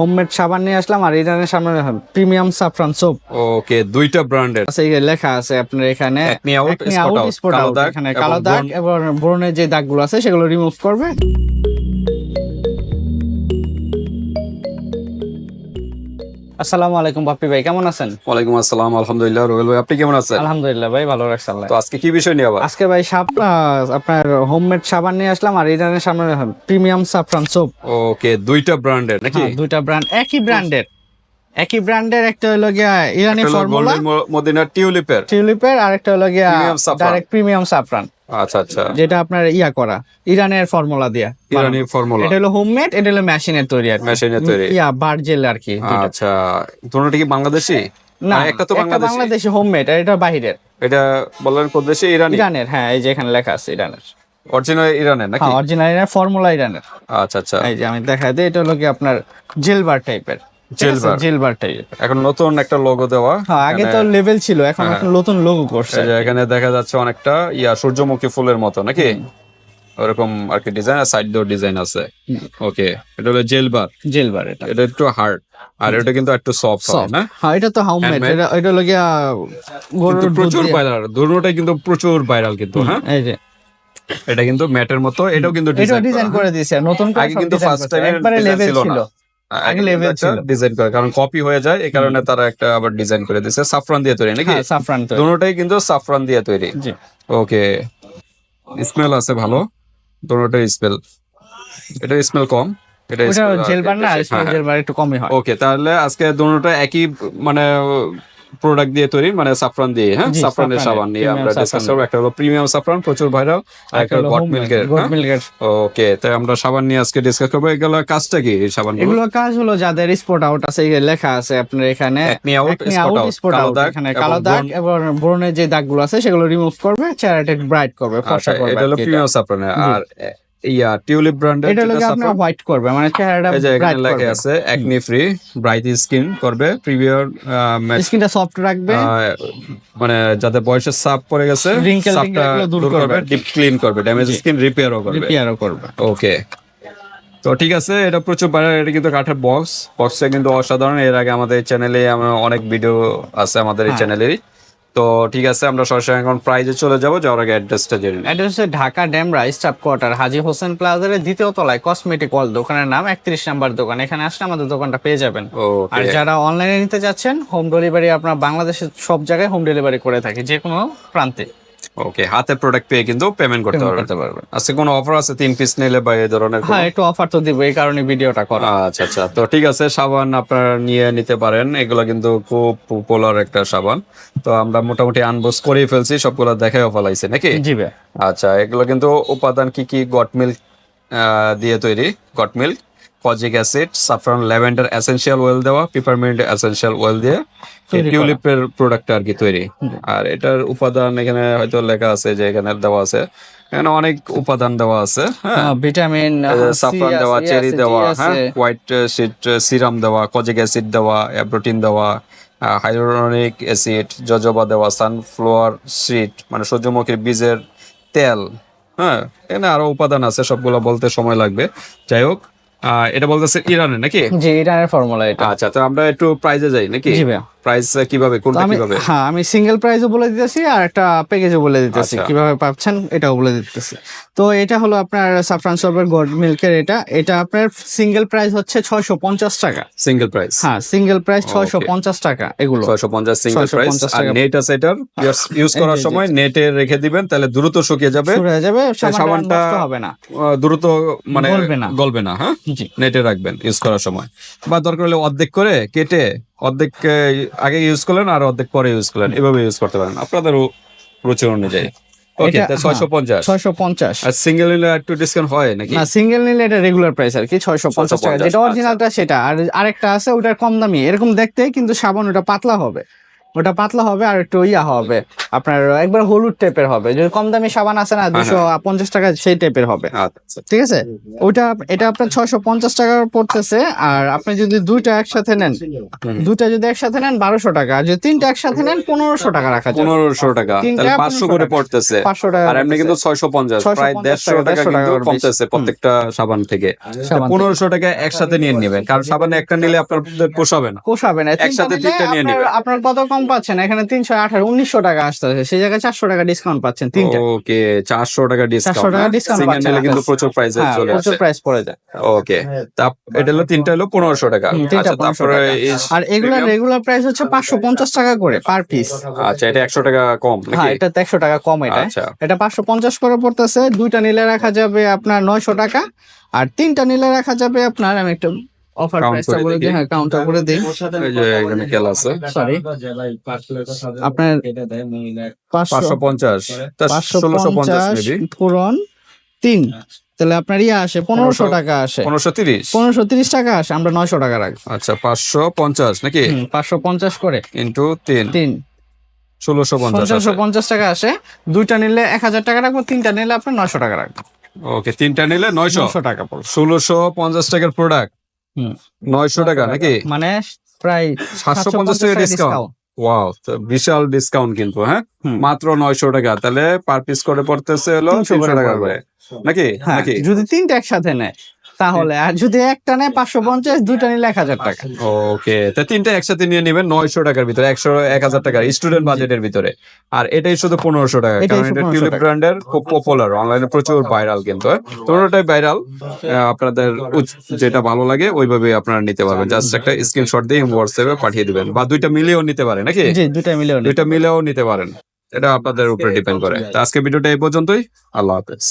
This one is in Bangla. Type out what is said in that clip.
হোমমেড সাবান নিয়ে আসলাম আর ইরানের সামনে প্রিমিয়াম সাফরান সোপ ওকে দুইটা ব্র্যান্ডের আছে এই লেখা আছে আপনার এখানে একনি আউট স্পট আউট এখানে কালো দাগ। এবং ব্রণের যে দাগগুলো আছে সেগুলো রিমুভ করবে। আসসালামু আলাইকুম বাপ্পি ভাই কেমন আছেন? ওয়ালাইকুম আসসালাম আলহামদুলিল্লাহ রোহেল ভাই আপনি কেমন আছেন? আলহামদুলিল্লাহ ভাই ভালো রাখছেন আল্লাহ। তো আজকে কি বিষয় নিয়ে আবার? আজকে ভাই সাপ আপনার হোমমেড সাবান নিয়ে আসলাম আর ইরানের সামনে প্রিমিয়াম সাফরান সোপ ওকে দুইটা ব্র্যান্ডের নাকি? দুইটা ব্র্যান্ড একই ব্র্যান্ডের একই ব্র্যান্ডের একটা হলো গিয়া ইরানি ফর্মুলা মদিনা টিউলিপের টিউলিপের আর একটা হলো গিয়া ডাইরেক্ট প্রিমিয়াম সাফরান আচ্ছা আচ্ছা। যেটা আপনার ইয়া করা ইরানের ফর্মুলা দিয়া। ইরানি ফর্মুলা এটা হলো হোমমেড এটা হলো মেশিনের তৈরি আর। মেশিনের তৈরি। ইয়া বার্জেল আর কি আচ্ছা দুটোটা কি বাংলাদেশি? না একটা তো বাংলাদেশি। বাংলাদেশি হোমমেড আর এটা বাহিরের। এটা বললেন কোন দেশে? ইরানি? ইরানের হ্যাঁ এই যে এখানে লেখা আছে ইরানের। অরিজিনাল ইরানের নাকি? অরিজিনাল ইরানের ফর্মুলা ইরানের আচ্ছা আচ্ছা। এই যে আমি দেখাই দিই এটা হলো কি আপনার জেলবার টাইপের Gel জেলবার। টাইপের এখন নতুন একটা লোগো দেওয়া হ্যাঁ আগে তো লেভেল ছিল এখন নতুন লোগো করছে। যে এখানে দেখা যাচ্ছে অনেকটা ইয়া সূর্যমুখী ফুলের মতো নাকি? ওরকম আর কি ডিজাইন সাইড ডোর ডিজাইন আছে। ওকে এটা হলো জেলবার। জেলবার এটা। এটা একটু হার্ড আর এটা কিন্তু একটু সফট হয় না? হ্যাঁ এটা তো হোমমেড এটা এটা গরুর প্রচুর ভাইরাল দুটোটাই কিন্তু প্রচুর ভাইরাল কিন্তু হ্যাঁ? এই যে। এটা কিন্তু ম্যাটের মতো এটাও কিন্তু ডিজাইন করে। দিয়েছে নতুন করে আগে কিন্তু ফার্স্ট টাইম একবারে লেভেল ছিল। ছিল। ডিজাইন করে কারণ কপি হয়ে যায় এই কারণে তারা একটা আবার ডিজাইন করে দিয়েছে। সাফরান দিয়ে তৈরি নাকি? হ্যাঁ সাফরান তো দুটোটাই কিন্তু সাফরান দিয়ে তৈরি। ওকে স্মেল আছে ভালো। দুটোটাই স্মেল এটা স্মেল কম। এটা জেলবার না হ্যাঁ, জেলবার একটু কমই হয়। ওকে তাহলে আজকে দুটোটা একই মানে প্রোডাক্ট দিয়ে তৈরি মানে সাফরান দিয়ে হ্যাঁ সাফরানের সাবান নিয়ে আমরা ডিসকাস। করব একটা হলো প্রিমিয়াম সাফরান প্রচুর ভাইরাল আর একটা হলো গট মিল্কের ওকে তাই আমরা সাবান নিয়ে আজকে ডিসকাস করব এগুলো কাজটা কি এই সাবান এগুলো কাজ হলো যাদের স্পট আউট আছে লেখা আছে আপনার এখানে কালো দাগ এখানে কালো দাগ। এবং ব্রণের যে দাগগুলো আছে সেগুলো রিমুভ করবে চেহারাটা ব্রাইট করবে ফর্সা করবে এটা হলো। প্রিমিয়াম সাফরান আর ইয়া টিউলিপ এটা হলো গিয়ে আপনার হোয়াইট করবে মানে চেহারাটা এই যে এখানে ব্রাইট লেখা করবে। আছে একনি ফ্রি ব্রাইট স্কিন করবে প্রিমিয়ার স্কিনটা সফট রাখবে। মানে যাদের বয়সের সাপ পড়ে গেছে দূর করবে। ডিপ ক্লিন করবে ড্যামেজ স্কিন রিপেয়ারও করবে। রিপেয়ারও করবে। ওকে তো ঠিক আছে এটা প্রচুর বাইরে এটা কিন্তু কাঠের বক্স বক্সটা কিন্তু অসাধারণ এর আগে আমাদের চ্যানেলে আমার অনেক ভিডিও আছে আমাদের। এই চ্যানেলেরই তো ঠিক আছে আমরা সরাসরি এখন প্রাইজে চলে যাব। যাওয়ার আগে অ্যাড্রেসটা জেনে নিই। অ্যাড্রেস হচ্ছে ঢাকা ড্যামরা স্টাফ কোয়ার্টার হাজি হোসেন প্লাজার দ্বিতীয় তলায় কসমেটিক ওয়াল দোকানের নাম একত্রিশ নাম্বার দোকান। এখানে আসলে আমাদের দোকানটা পেয়ে যাবেন। আর যারা অনলাইনে নিতে যাচ্ছেন হোম ডেলিভারি আপনার বাংলাদেশের সব জায়গায় হোম ডেলিভারি করে থাকে যে কোনো প্রান্তে। ওকে হাতে প্রোডাক্ট পেয়ে কিন্তু পেমেন্ট করতে পারবেন। করতে পারবেন। আজকে কোনো অফার আছে তিন পিস নিলে বা এই ধরনের হ্যাঁ একটু অফার তো দিব এই কারণে ভিডিওটা করা। আচ্ছা আচ্ছা। তো ঠিক আছে সাবান আপনারা নিয়ে নিতে পারেন। এগুলো কিন্তু খুব পপুলার একটা সাবান। তো আমরা মোটামুটি আনবোস করেই ফেলছি সবগুলো দেখাও ফেলাইছে নাকি? জি ভাই। আচ্ছা এগুলো কিন্তু উপাদান কি কি? গট মিল্ক দিয়ে তৈরি। Goat milk kojic acid saffron lavender essential oil দেওয়া পিপারমেন্ট এসেনশিয়াল অয়েল দিয়ে টিউলিপের প্রোডাক্ট আর কি তৈরি। আর এটার উপাদান এখানে হয়তো লেখা আছে যে এখানে দেওয়া আছে। এখানে অনেক উপাদান দেওয়া আছে হ্যাঁ। ভিটামিন সাফরান দেওয়া চেরি দেওয়া হ্যাঁ হোয়াইট সিট সিরাম দেওয়া কজিক অ্যাসিড দেওয়া অ্যাব্রোটিন দেওয়া হাইড্রোনিক অ্যাসিড জজবা দেওয়া সানফ্লাওয়ার সিড মানে সূর্যমুখীর বীজের তেল হ্যাঁ। এখানে আরও উপাদান আছে সবগুলো বলতে সময় লাগবে। যাই হোক এটা বলতেছে ইরানের নাকি? জি ইরানের ফর্মুলা এটা। আচ্ছা তো আমরা একটু প্রাইজে যাই নাকি? জি ভাইয়া। প্রাইস কীভাবে তো কোনটা কীভাবে? হ্যাঁ আমি সিঙ্গেল প্রাইসও বলে দিতেছি আর একটা প্যাকেজও বলে দিতেছি আচ্ছা। কীভাবে পাচ্ছেন এটাও বলে দিতেছি। তো এটা হলো আপনার সাফরান সবের গোল্ড মিল্কের এটা। এটা আপনার সিঙ্গেল প্রাইস হচ্ছে ছয়শো পঞ্চাশ টাকা। সিঙ্গেল প্রাইস হ্যাঁ সিঙ্গেল প্রাইস ছয়শো পঞ্চাশ টাকা এগুলো। ছয়শো পঞ্চাশ সিঙ্গেল প্রাইস আর। নেট আছে এটার? ইউজ করার জি, জি, সময় নেটে রেখে দিবেন তাহলে দ্রুত শুকিয়ে যাবে। শুরু হয়ে যাবে সাবানটা হবে না। দ্রুত মানে গলবে না। গলবে না হ্যাঁ? নেটে রাখবেন ইউজ করার সময়। বা দরকার হলে অর্ধেক করে কেটে অর্ধেক আগে ইউজ করলেন আর অর্ধেক পরে ইউজ করলেন। এভাবে ইউজ করতে পারেন। আপনাদের রুচি অনুযায়ী। ওকে পঞ্চাশ। আর সিঙ্গেল নিলে একটু ডিসকাউন্ট হয় নাকি? না সিঙ্গেল নিলে এটা রেগুলার প্রাইস আর কি টাকা। যেটা অরিজিনালটা সেটা। আর আরেকটা আছে ওটার কম দামি। এরকম দেখতে কিন্তু সাবান ওটা পাতলা হবে। ওটা পাতলা হবে আর একটু ইয়া হবে। আপনার একবার হলুদ টাইপের হবে। যদি কম দামি সাবান আছে না দুশো পঞ্চাশ টাকা সেই টাইপের হবে। আচ্ছা। ঠিক আছে? ওটা এটা আপনার ছয়শো পঞ্চাশ টাকা পড়তেছে। আর আপনি যদি দুইটা একসাথে নেন দুইটা যদি একসাথে নেন বারোশো টাকা। আর যদি তিনটা একসাথে নেন পনেরোশো টাকা রাখা যায় পনেরোশো টাকা। তাহলে পাঁচশো করে পড়তেছে। পাঁচশো টাকা আর এমনি কিন্তু ছয়শো পঞ্চাশ প্রায় দেড়শো টাকা, টাকা 150 কিন্তু কমতেছে প্রত্যেকটা সাবান থেকে। পনেরোশো টাকা একসাথে নিয়ে নেবেন। কারণ সাবান একটা নিলে আপনার পোষাবে না। পোষাবে না। একসাথে তিনটা নিয়ে নেবেন। আপনার- আপনার কত কম পাচ্ছেন এখানে তিনশো আঠারো উনিশশো টাকা আসতেছে। সেই জায়গায় চারশো টাকা ডিসকাউন্ট পাচ্ছেন তিনটা। ওকে চারশো টাকা 400 ডিসকাউন্ট টাকা সিঙ্গেল পাচ্ছেন কিন্তু প্রচুর প্রাইসে হ্যাঁ চলে প্রচুর প্রাইস পড়ে যায়। ওকে তা এটা হলো তিনটা হলো পনেরোশো টাকা। আচ্ছা তারপরে আর এগুলার রেগুলার প্রাইস হচ্ছে পাঁচশো পঞ্চাশ টাকা করে পার পিস আচ্ছা এটা একশো টাকা কম হ্যাঁ এটা একশো টাকা কম এটা। আচ্ছা। এটা পাঁচশো পঞ্চাশ করে পড়তেছে দুইটা নিলে রাখা যাবে আপনার নয়শো টাকা আর তিনটা নিলে রাখা যাবে আপনার আমি একটু অফার প্রাইসটা বলে দিই হ্যাঁ কাউন্টার করে দিই। এই যে এখানে কেল আছে। সরি আপনার পাঁচশো। পাঁচশো পঞ্চাশ। তা পাঁচশো ষোলোশো পঞ্চাশ পঞ্চাশ মেবি পূরণ তিন। তাহলে আপনার ইয়ে আসে পনেরোশো টাকা আসে। পনেরোশো তিরিশ। পনেরোশো তিরিশ টাকা আসে আমরা নয়শো টাকা রাখব। আচ্ছা পাঁচশো পঞ্চাশ নাকি? পাঁচশো পঞ্চাশ করে। ইন্টু তিন। তিন। ষোলোশো পঞ্চাশ পঞ্চাশশো পঞ্চাশ টাকা আসে দুইটা নিলে এক হাজার টাকা রাখব তিনটা নিলে আপনার নয়শো টাকা রাখব। ওকে তিনটা নিলে নয়শো। টাকা পড়বে। ষোলোশো পঞ্চাশ টাকার প্রোডাক্ট। নয়শো টাকা নাকি? মানে প্রায় সাতশো পঞ্চাশ টাকা ডিসকাউন্ট ওয়াও বিশাল ডিসকাউন্ট কিন্তু হ্যাঁ? মাত্র নয়শো টাকা তাহলে পার পিস করে পড়তেছে হলো তিনশো টাকা করে। নাকি? হ্যাঁ নাকি? যদি তিনটা একসাথে নেয়। তাহলে আর যদি একটা নেয় পাঁচশো পঞ্চাশ দুইটা নিলে এক হাজার টাকা। ওকে তা তিনটা একসাথে নিয়ে নেবেন নয়শো টাকার ভিতরে একশো এক হাজার টাকার স্টুডেন্ট বাজেটের ভিতরে। আর এটাই শুধু পনেরোশো টাকা কারণ এটা টিউলিপ ব্র্যান্ডের খুব পপুলার অনলাইনে প্রচুর ভাইরাল কিন্তু তোমরাটাই ভাইরাল আপনাদের যেটা ভালো লাগে ওইভাবে আপনারা নিতে পারবেন। জাস্ট একটা স্ক্রিনশট দিয়ে হোয়াটসঅ্যাপে পাঠিয়ে দিবেন। বা দুইটা মিলেও নিতে পারে নাকি? দুইটা মিলেও দুইটা মিলেও নিতে পারেন। এটা আপনাদের উপরে ডিপেন্ড করে। আজকে ভিডিওটা এই পর্যন্তই। আল্লাহ হাফেজ।